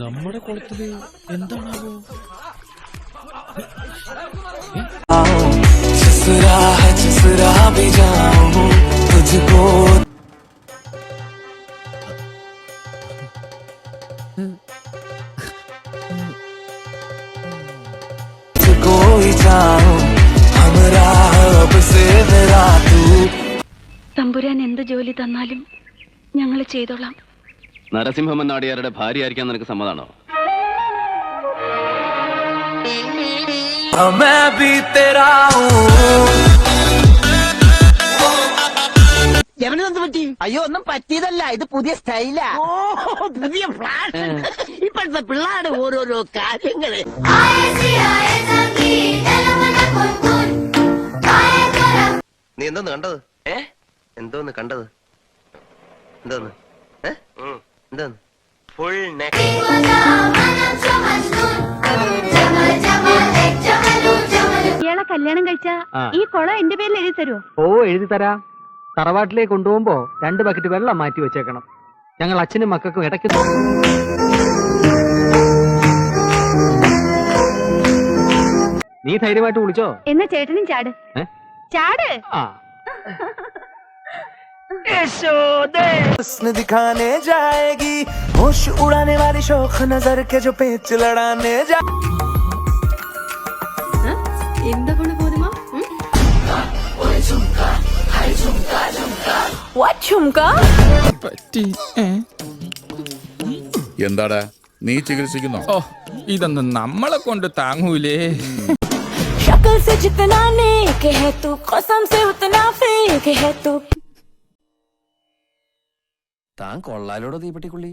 നമ്മുടെ കുളത്തിൽ എന്താണാവോ? തമ്പുരാൻ എന്ത് ജോലി തന്നാലും ഞങ്ങൾ ചെയ്തോളാം. നരസിംഹമൻ നാടിയാരുടെ ഭാര്യ ആയിരിക്കാൻ നിനക്ക് സമ്മതാണോ? പറ്റി? അയ്യോ ഒന്നും പറ്റിയതല്ല. ഇത് പുതിയ സ്റ്റൈലാ. പുതിയ ഫ്ലാഷ് ഇപ്പോഴത്തെ പിള്ളേരുടെ ഓരോരോ കാര്യങ്ങൾ. നീ എന്തോന്ന് കണ്ടത്? ഏ? എന്തോന്ന് കണ്ടത്? എന്തോന്ന്? ഏ? എന്തോന്ന് ഫുൾ ഇയാളെ കല്യാണം കഴിച്ച ഈ കൊള എന്റെ പേരിൽ എഴുതി തരുമോ ഓ എഴുതി തരാം. തറവാട്ടിലേക്ക് കൊണ്ടുപോകുമ്പോ രണ്ട് ബക്കറ്റ് വെള്ളം മാറ്റി വെച്ചേക്കണം. ഞങ്ങൾ അച്ഛനും മക്കൾക്കും ഇടയ്ക്ക് നീ ധൈര്യമായിട്ട് വിളിച്ചോ എന്നാ ചേട്ടനും ചാട്. ചാട്. ആ. हुस्न दिखाने जाएगी होश उड़ाने वाली शौक नजर के जो पेच लड़ाने जा എന്താ കൊണ്ട് പോരുമോ പറ്റി എന്താടാ നീ ചികിത്സിക്കുന്നോ ഓ ഇതൊന്നും നമ്മളെ കൊണ്ട് താങ്ങൂലേ शक्ल से जितना नेक है तू कसम से उतना फेक है तू താൻ കൊള്ളാലോടോ തീപ്പെട്ടിക്കുള്ളി?